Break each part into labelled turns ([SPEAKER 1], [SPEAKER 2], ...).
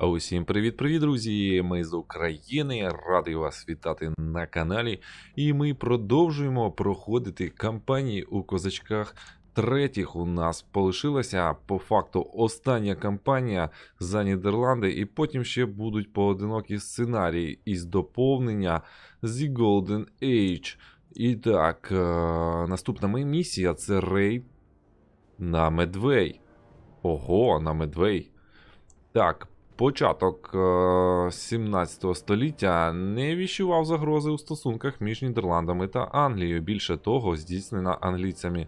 [SPEAKER 1] Усім привіт-привіт, друзі! Ми з України. Радий вас вітати на каналі. І ми продовжуємо проходити кампанії у козачках. Третіх у нас полишилася по факту остання кампанія за Нідерланди, і потім ще будуть поодинокі сценарії із доповнення The Golden Age. І так, е- наступна моя місія це рейд на Медвей. Ого, на Медвей. Так, початок е, 17 століття не віщував загрози у стосунках між Нідерландами та Англією. Більше того, здійснена англійцями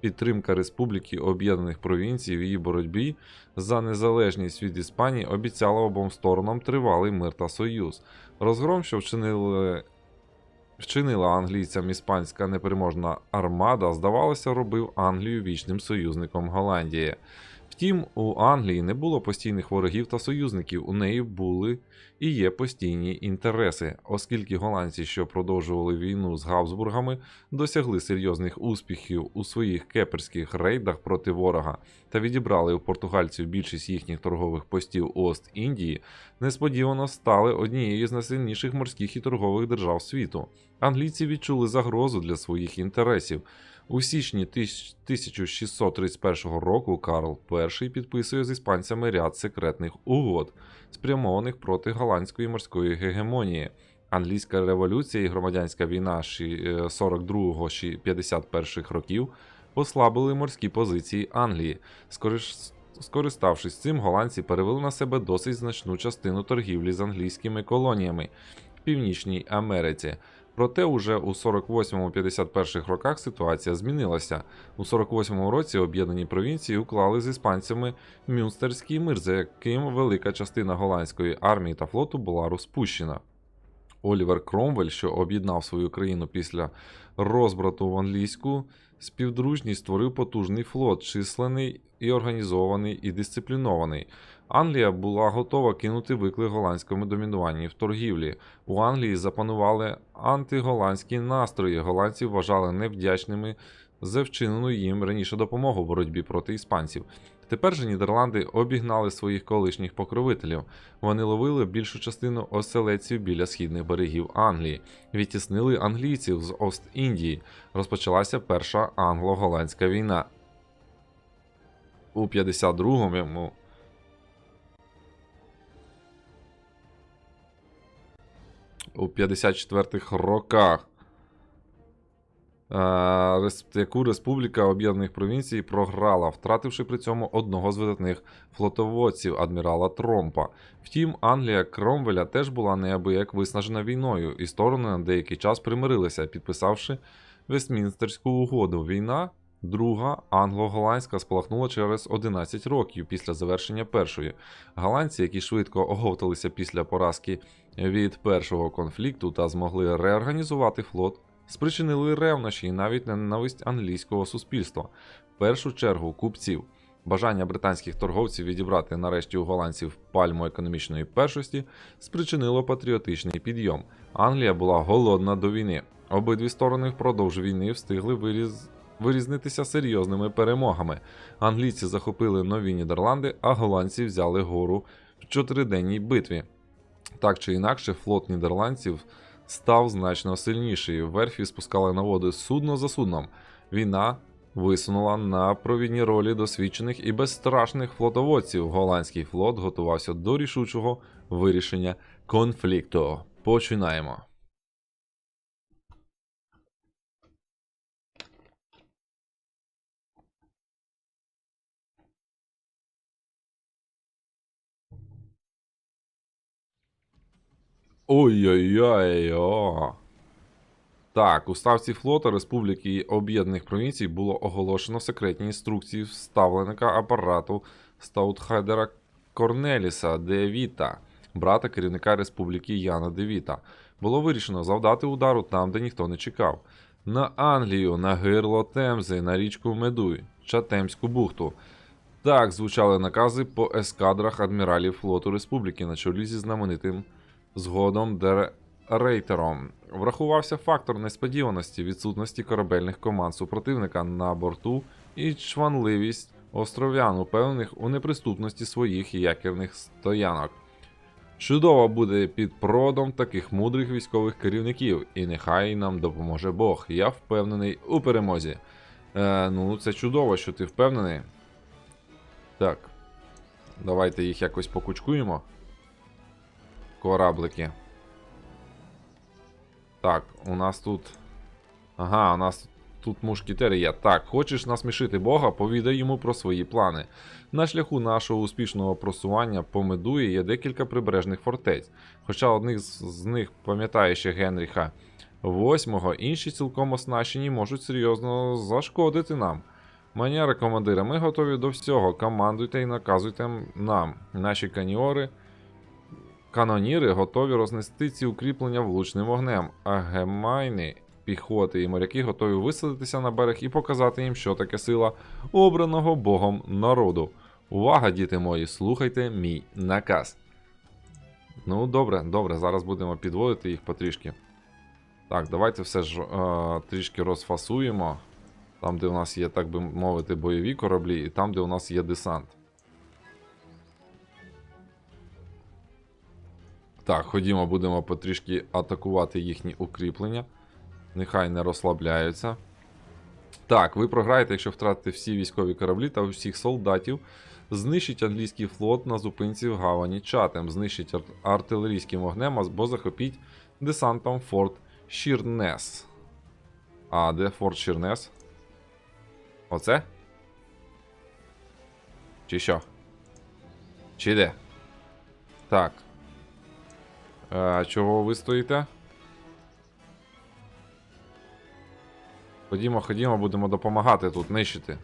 [SPEAKER 1] підтримка Республіки Об'єднаних Провінцій в її боротьбі за незалежність від Іспанії обіцяла обом сторонам тривалий мир та союз. Розгром, що вчинили. Вчинила англійцям іспанська непереможна армада, здавалося, робив Англію вічним союзником Голландії. Втім, у Англії не було постійних ворогів та союзників, у неї були і є постійні інтереси, оскільки голландці, що продовжували війну з Габсбургами, досягли серйозних успіхів у своїх кеперських рейдах проти ворога та відібрали у португальців більшість їхніх торгових постів у Ост-Індії, несподівано стали однією з найсильніших морських і торгових держав світу. Англійці відчули загрозу для своїх інтересів. У січні 1631 року Карл І підписує з іспанцями ряд секретних угод, спрямованих проти голландської морської гегемонії. Англійська революція і громадянська війна 42-51 років послабили морські позиції Англії. Скориставшись цим, голландці перевели на себе досить значну частину торгівлі з англійськими колоніями в Північній Америці. Проте уже у 48-51 роках ситуація змінилася. У 48-му році об'єднані провінції уклали з іспанцями Мюнстерський мир, за яким велика частина голландської армії та флоту була розпущена. Олівер Кромвель, що об'єднав свою країну після розбрату в англійську співдружність, створив потужний флот, численний і організований і дисциплінований. Англія була готова кинути виклик голландському домінуванні в торгівлі. У Англії запанували антиголландські настрої. Голландці вважали невдячними за вчинену їм раніше допомогу в боротьбі проти іспанців. Тепер же Нідерланди обігнали своїх колишніх покровителів. Вони ловили більшу частину оселедців біля східних берегів Англії, відтіснили англійців з Ост-Індії. Розпочалася перша англо-голландська війна. У 52-му у 54-х роках, е, яку Республіка Об'єднаних Провінцій програла, втративши при цьому одного з видатних флотоводців адмірала Тромпа. Втім, Англія Кромвеля теж була неабияк виснажена війною, і сторони на деякий час примирилися, підписавши Вестмінстерську угоду. Війна. Друга англо-голландська спалахнула через 11 років після завершення першої. Голландці, які швидко оговталися після поразки від першого конфлікту та змогли реорганізувати флот, спричинили ревнощі і навіть ненависть англійського суспільства, в першу чергу купців. Бажання британських торговців відібрати нарешті у голландців пальму економічної першості спричинило патріотичний підйом. Англія була голодна до війни. Обидві сторони впродовж війни встигли виріз... вирізнитися серйозними перемогами. Англійці захопили нові Нідерланди, а голландці взяли гору в чотириденній битві. Так чи інакше, флот нідерландців став значно сильніший. Верфі спускали на води судно за судном. Війна висунула на провідні ролі досвідчених і безстрашних флотоводців. Голландський флот готувався до рішучого вирішення конфлікту. Починаємо. Ой-ой-ой. Так, у ставці флота Республіки Об'єднаних Провінцій було оголошено секретні інструкції вставленика апарату Стаутхайдера Корнеліса де Віта, брата керівника Республіки Яна де Віта. Було вирішено завдати удару там, де ніхто не чекав. На Англію, на гирло Темзи, на річку Медуй, Чатемську бухту. Так звучали накази по ескадрах адміралів флоту Республіки на чолі зі знаменитим згодом Дер Рейтером. Врахувався фактор несподіваності відсутності корабельних команд супротивника на борту і чванливість остров'ян, упевнених у неприступності своїх якірних стоянок. Чудово буде під продом таких мудрих військових керівників, і нехай нам допоможе Бог. Я впевнений у перемозі. Е, ну, це чудово, що ти впевнений. Так. Давайте їх якось покучкуємо. Кораблики. Так, у нас тут. Ага, у нас тут мушкетери є. Так, хочеш насмішити Бога, повідай йому про свої плани. На шляху нашого успішного просування по Медуї є декілька прибережних фортець. Хоча одних з, них пам'ятає ще Генріха VIII, інші цілком оснащені можуть серйозно зашкодити нам. Маняри командира, ми готові до всього. Командуйте і наказуйте нам. Наші каніори. Каноніри готові рознести ці укріплення влучним вогнем, а гемайни, піхоти і моряки готові висадитися на берег і показати їм, що таке сила обраного Богом народу. Увага, діти мої, слухайте мій наказ. Ну, добре, добре, зараз будемо підводити їх потрішки. Так, давайте все ж е, трішки розфасуємо. Там, де у нас є, так би мовити, бойові кораблі, і там, де у нас є десант. Так, ходімо, будемо потрішки атакувати їхні укріплення. Нехай не розслабляються. Так, ви програєте, якщо втратите всі військові кораблі та всіх солдатів. Знищить англійський флот на зупинці в гавані Чатем. Знищить ар- артилерійським вогнем або захопіть десантом Форт Шірнес. А, де Форт Шірнес? Оце? Чи що? Чи де? Так. А, чого ви стоїте? Ходімо, ходімо, будемо допомагати тут нищити.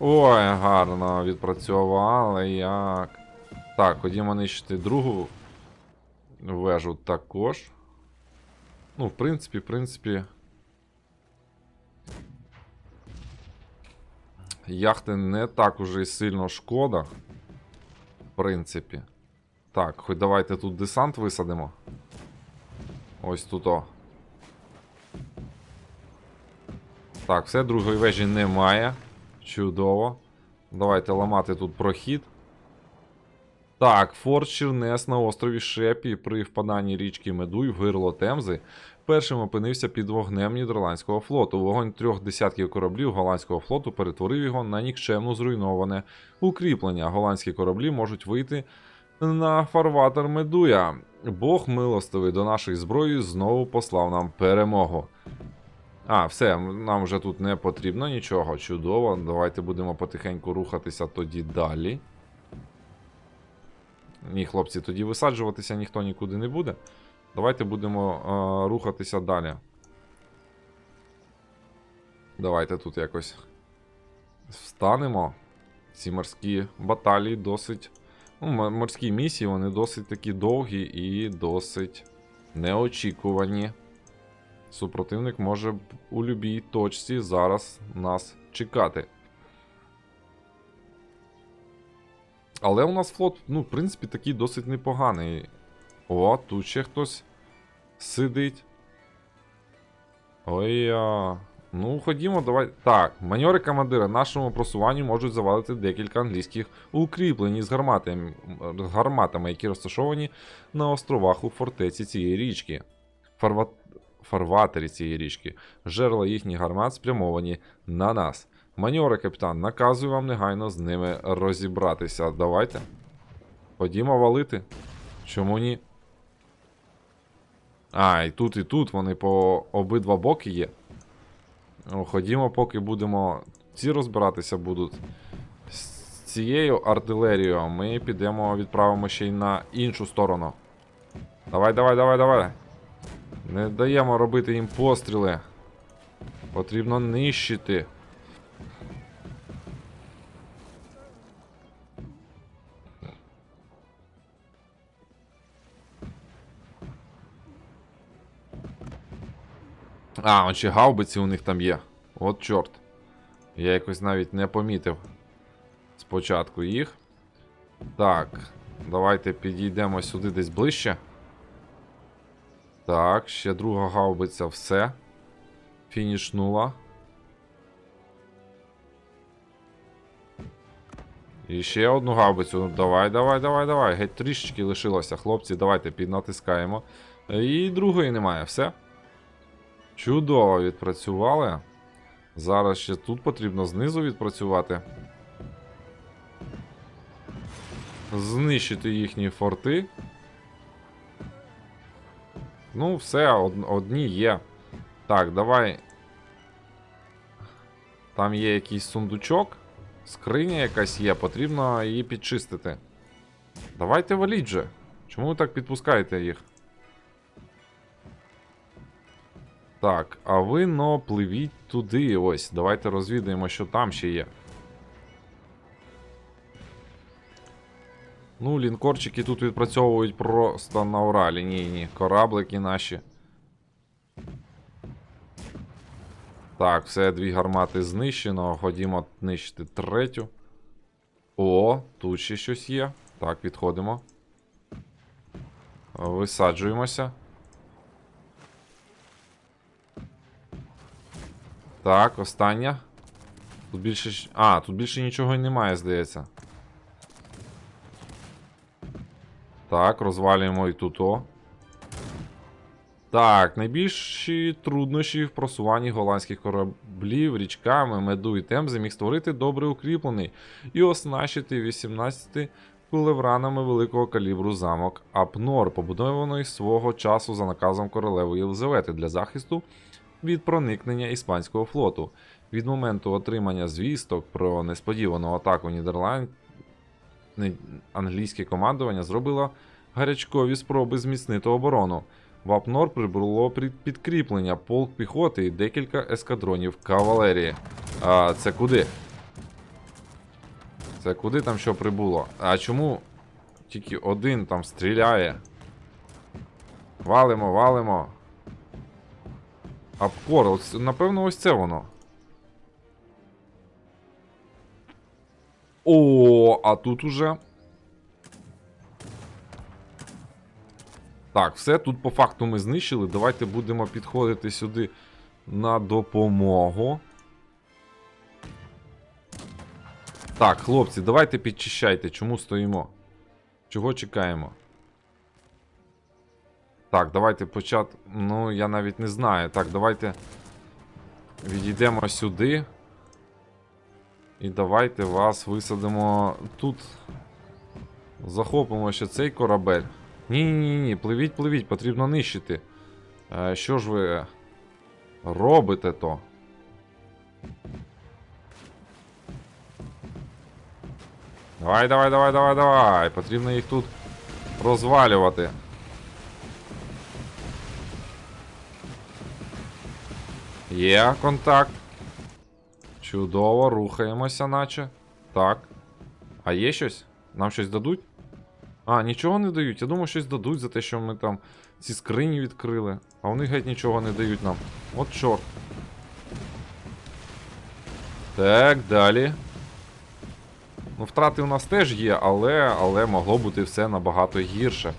[SPEAKER 1] Ой, гарно відпрацьовували як. Так, ходімо нищити другу вежу також. Ну, в принципі, в принципі. Яхти не так уже й сильно шкода. Принципі. Так, хоч давайте тут десант висадимо. Ось тут о. Так, все, другої вежі немає. Чудово. Давайте ламати тут прохід. Так, Форт Чернес на острові Шепі при впаданні річки Медуй в гирло Темзи першим опинився під вогнем нідерландського флоту. Вогонь трьох десятків кораблів голландського флоту перетворив його на нікчемно зруйноване укріплення. Голландські кораблі можуть вийти на фарватер Медуя. Бог милостивий до нашої зброї знову послав нам перемогу. А, все, нам вже тут не потрібно нічого. Чудово. Давайте будемо потихеньку рухатися тоді далі. Ні, хлопці, тоді висаджуватися ніхто нікуди не буде. Давайте будемо е, рухатися далі. Давайте тут якось встанемо. Ці морські баталії досить. Ну, морські місії, вони досить такі довгі і досить неочікувані. Супротивник може у любій точці зараз нас чекати. Але у нас флот, ну, в принципі, такий досить непоганий. О, тут ще хтось сидить. Ой. а. Ну, ходімо, давай. Так, маньори командира нашому просуванню можуть завалити декілька англійських укріплень з гарматами, гарматами, які розташовані на островах у фортеці цієї річки. Фарва... Фарватері цієї річки. Жерла їхніх гармат спрямовані на нас. Маньори, капітан, наказую вам негайно з ними розібратися. Давайте. Ходімо валити. Чому ні? А, і тут, і тут вони по обидва боки є. Ну, ходімо, поки будемо. Ці розбиратися будуть. З цією артилерією ми підемо, відправимо ще й на іншу сторону. Давай, давай, давай, давай. Не даємо робити їм постріли. Потрібно нищити. А, он гаубиці у них там є. От чорт. Я якось навіть не помітив спочатку їх. Так, давайте підійдемо сюди десь ближче. Так, ще друга гаубиця, все. Фінішнула. І ще одну гаубицю. Давай, давай, давай, давай. Геть трішечки лишилося. Хлопці, давайте піднатискаємо. І другої немає, все. Чудово відпрацювали. Зараз ще тут потрібно знизу відпрацювати. Знищити їхні форти. Ну, все, од- одні є. Так, давай. Там є якийсь сундучок. Скриня якась є, потрібно її підчистити. Давайте валіть же. Чому ви так підпускаєте їх? Так, а ви но пливіть туди. Ось. Давайте розвідаємо, що там ще є. Ну, лінкорчики тут відпрацьовують просто на Уралі. Ні, ні, кораблики наші. Так, все, дві гармати знищено. Ходімо нищити третю. О, тут ще щось є. Так, підходимо. Висаджуємося. Так, остання. Тут більше. А, тут більше нічого й немає, здається. Так, розвалюємо і тут о. Так, найбільші труднощі в просуванні голландських кораблів річками, меду і темзи міг створити добре укріплений і оснащити 18 кулевранами великого калібру замок Апнор, побудований свого часу за наказом королеви Єлизавети для захисту від проникнення іспанського флоту. Від моменту отримання звісток про несподівану атаку Нідерланд англійське командування зробило гарячкові спроби зміцнити оборону. В Апнор прибуло підкріплення, полк піхоти і декілька ескадронів кавалерії. А це куди? Це куди там що прибуло? А чому тільки один там стріляє? Валимо, валимо. Апкор, напевно, ось це воно. О, а тут уже. Так, все, тут по факту ми знищили. Давайте будемо підходити сюди на допомогу. Так, хлопці, давайте підчищайте. Чому стоїмо? Чого чекаємо? Так, давайте почати. Ну, я навіть не знаю. Так, давайте відійдемо сюди. І давайте вас висадимо тут. Захопимо ще цей корабель. Ні-ні ні, пливіть, пливіть, потрібно нищити. Е, що ж ви робите то? Давай, давай, давай, давай, давай. Потрібно їх тут розвалювати. Є контакт. Чудово, рухаємося, наче. Так. А є щось? Нам щось дадуть? А, нічого не дають. Я думав, щось дадуть за те, що ми там ці скрині відкрили. А вони геть нічого не дають нам. От чорт. Так, далі. Ну, втрати у нас теж є, але, але могло бути все набагато гірше.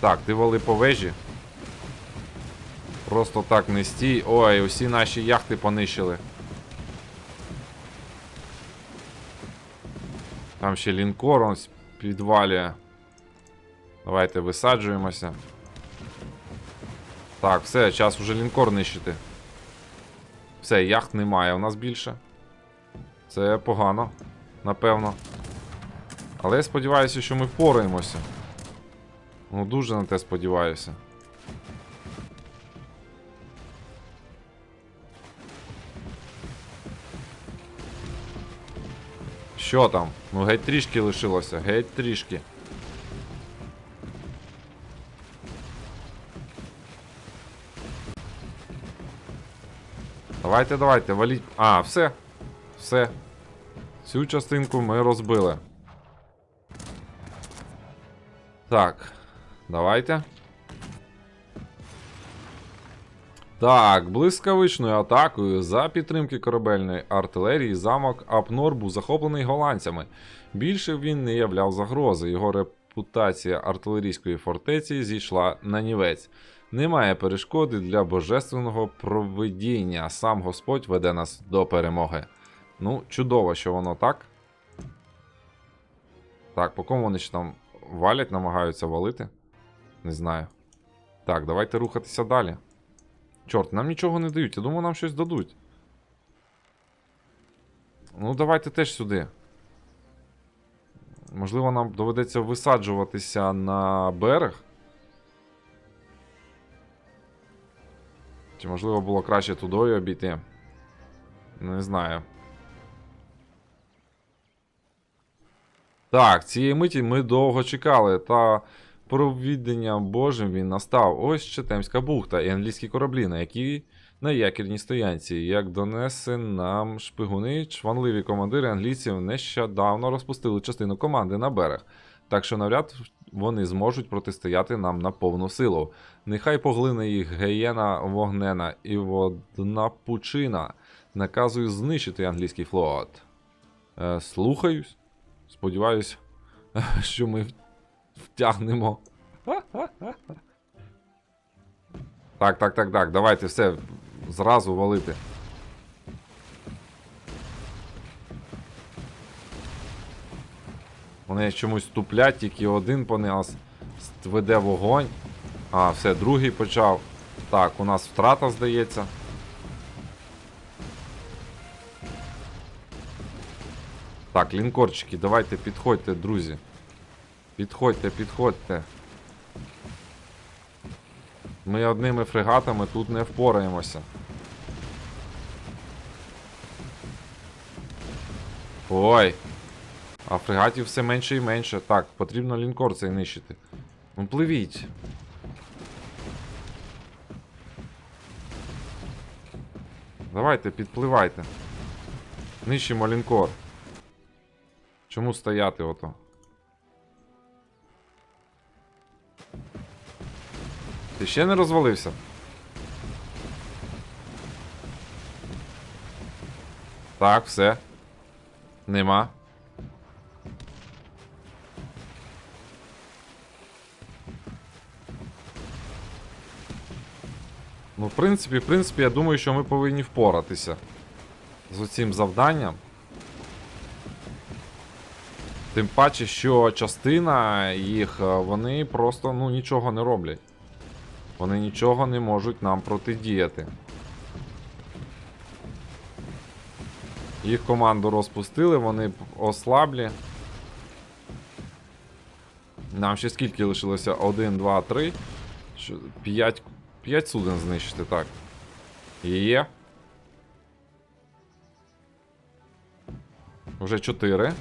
[SPEAKER 1] Так, ти вали по вежі. Просто так не стій. Ой, усі наші яхти понищили. Там ще лінкор ось підвалює. Давайте висаджуємося. Так, все, час уже лінкор нищити. Все, яхт немає у нас більше. Це погано, напевно. Але я сподіваюся, що ми впораємося. Ну, дуже на те сподіваюся. Що там? Ну геть трішки лишилося, геть трішки. Давайте, давайте, валіть. А, все. Все. Цю частинку ми розбили. Так. Давайте. Так, блискавичною атакою за підтримки корабельної артилерії замок Апнор був захоплений голландцями. Більше він не являв загрози. Його репутація артилерійської фортеці зійшла на нівець. Немає перешкоди для божественного провидіння. Сам Господь веде нас до перемоги. Ну, чудово, що воно так. Так, по кому вони ще там валять, намагаються валити? Не знаю. Так, давайте рухатися далі. Чорт, нам нічого не дають. Я думаю, нам щось дадуть. Ну, давайте теж сюди. Можливо, нам доведеться висаджуватися на берег. Чи можливо було краще тудою обійти? Не знаю. Так, цієї миті ми довго чекали, та провідданням Божим він настав. Ось Четемська бухта і англійські кораблі, на які на якірній стоянці. Як донесе нам шпигуни, чванливі командири англійців нещодавно розпустили частину команди на берег. Так що навряд вони зможуть протистояти нам на повну силу. Нехай поглине їх геєна вогнена і водна пучина. Наказую знищити англійський флот. Е, слухаюсь. Сподіваюсь, що ми втягнемо. Так, так, так, так. Давайте все зразу валити. Вони чомусь туплять, тільки один по нас веде вогонь. А, все, другий почав. Так, у нас втрата, здається. Так, лінкорчики, давайте підходьте, друзі. Підходьте, підходьте. Ми одними фрегатами тут не впораємося. Ой. А фрегатів все менше і менше. Так, потрібно лінкор цей нищити. Ну пливіть. Давайте, підпливайте. Нищимо лінкор. Чому стояти ото? Ти ще не розвалився? Так, все. Нема. Ну, в принципі, в принципі, я думаю, що ми повинні впоратися з оцим завданням. Тим паче, що частина їх, е, вони просто ну, нічого не роблять. Вони нічого не можуть нам протидіяти. Їх команду розпустили, вони ослаблі. Нам ще скільки лишилося? 1, 2, 3. 5, 5 суден знищити, так. Є. Вже 4.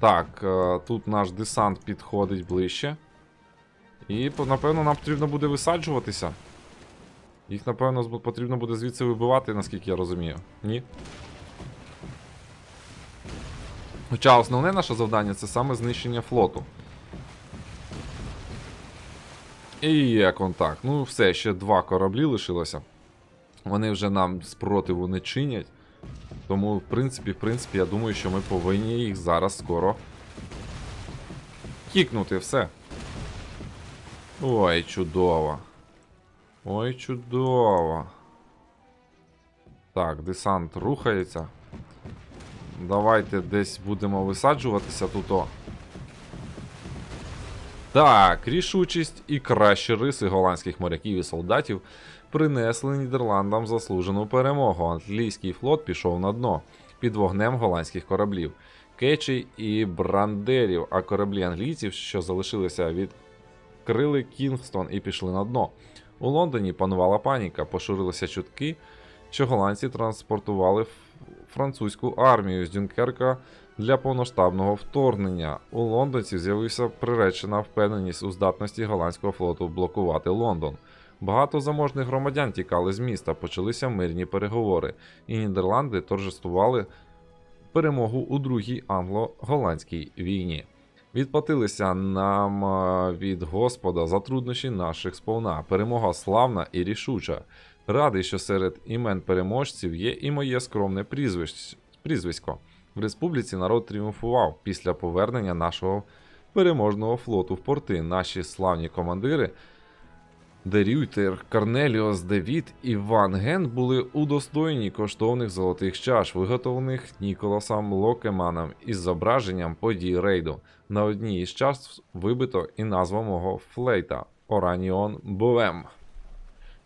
[SPEAKER 1] Так, е, тут наш десант підходить ближче. І, напевно, нам потрібно буде висаджуватися. Їх, напевно, потрібно буде звідси вибивати, наскільки я розумію. Ні? Хоча основне наше завдання це саме знищення флоту. І є контакт. Ну, все, ще два кораблі лишилося. Вони вже нам спротиву не чинять. Тому, в принципі, в принципі, я думаю, що ми повинні їх зараз скоро кікнути все. Ой, чудово. Ой, чудово. Так, десант рухається. Давайте десь будемо висаджуватися тут. -о. Так, рішучість і кращі риси голландських моряків і солдатів принесли Нідерландам заслужену перемогу. Англійський флот пішов на дно під вогнем голландських кораблів, кечей і брандерів, а кораблі англійців, що залишилися, відкрили Кінгстон і пішли на дно. У Лондоні панувала паніка, поширилися чутки, що голландці транспортували французьку армію з Дюнкерка для повноштабного вторгнення. У лондонців з'явився приречена впевненість у здатності голландського флоту блокувати Лондон. Багато заможних громадян тікали з міста, почалися мирні переговори, і Нідерланди торжествували перемогу у другій англо-голландській війні. Відплатилися нам е, від Господа за труднощі наших сповна. Перемога славна і рішуча. Радий, що серед імен переможців є і моє скромне прізвисько. В республіці народ тріумфував після повернення нашого переможного флоту в порти. Наші славні командири Де Рюйтер, Корнеліос, Девід і Ван Ген були удостоєні коштовних золотих чаш, виготовлених Ніколасом Локеманом із зображенням подій рейду. На одній із чаш вибито і назва мого флейта Ораніон Боем.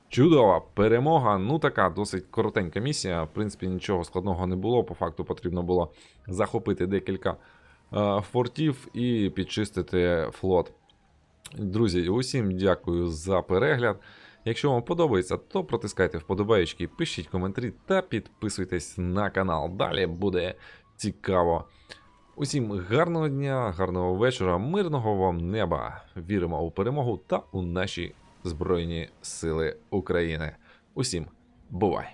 [SPEAKER 1] Чудова перемога. Ну така досить коротенька місія. В принципі, нічого складного не було. По факту потрібно було захопити декілька е, фортів і підчистити флот. Друзі, усім дякую за перегляд. Якщо вам подобається, то протискайте вподобаєчки, пишіть коментарі та підписуйтесь на канал. Далі буде цікаво. Усім гарного дня, гарного вечора, мирного вам неба. Віримо у перемогу та у наші Збройні Сили України. Усім бувай!